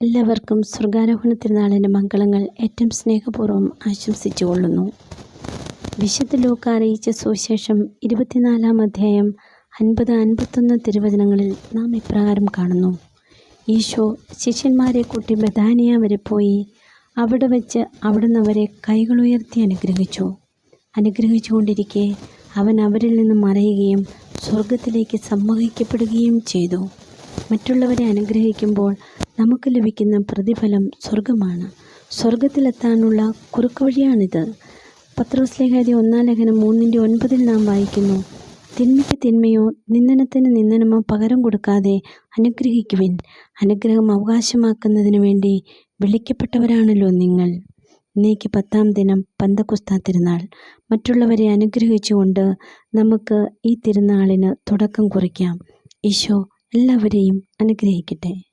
എല്ലാവർക്കും സ്വർഗാരോഹണ തിരുനാളിന്റെ മംഗളങ്ങൾ ഏറ്റവും സ്നേഹപൂർവം ആശംസിച്ചു കൊള്ളുന്നു വിശുദ്ധ ലോക അറിയിച്ച സുവിശേഷം ഇരുപത്തിനാലാം അധ്യായം അൻപത് അൻപത്തൊന്ന് തിരുവചനങ്ങളിൽ നാം ഇപ്രകാരം കാണുന്നു. ഈശോ ശിഷ്യന്മാരെ കൂട്ടി ബദാനിയ വരെ പോയി അവിടെ വച്ച് അവിടുന്ന് അവരെ കൈകളുയർത്തി അനുഗ്രഹിച്ചു. അനുഗ്രഹിച്ചുകൊണ്ടിരിക്കെ അവൻ അവരിൽ നിന്ന് മറയുകയും സ്വർഗത്തിലേക്ക് സമ്മോഹിക്കപ്പെടുകയും ചെയ്തു. മറ്റുള്ളവരെ അനുഗ്രഹിക്കുമ്പോൾ നമുക്ക് ലഭിക്കുന്ന പ്രതിഫലം സ്വർഗമാണ് സ്വർഗത്തിലെത്താനുള്ള കുറുക്കുവഴിയാണിത് പത്രവസ്ലേഖാതി ഒന്നാം ലേഖനം മൂന്നിന്റെ ഒൻപതിൽ നാം വായിക്കുന്നു തിന്മയ്ക്ക് തിന്മയോ നിന്ദനത്തിന് നിന്ദനമോ പകരം കൊടുക്കാതെ അനുഗ്രഹിക്കുവിൻ. അനുഗ്രഹം അവകാശമാക്കുന്നതിന് വേണ്ടി വിളിക്കപ്പെട്ടവരാണല്ലോ നിങ്ങൾ. ഇന്നേക്ക് പത്താം ദിനം പന്തക്കുസ്ത തിരുനാൾ. മറ്റുള്ളവരെ അനുഗ്രഹിച്ചുകൊണ്ട് നമുക്ക് ഈ തിരുനാളിന് തുടക്കം കുറിക്കാം. ഈശോ എല്ലാവരെയും അനുഗ്രഹിക്കട്ടെ.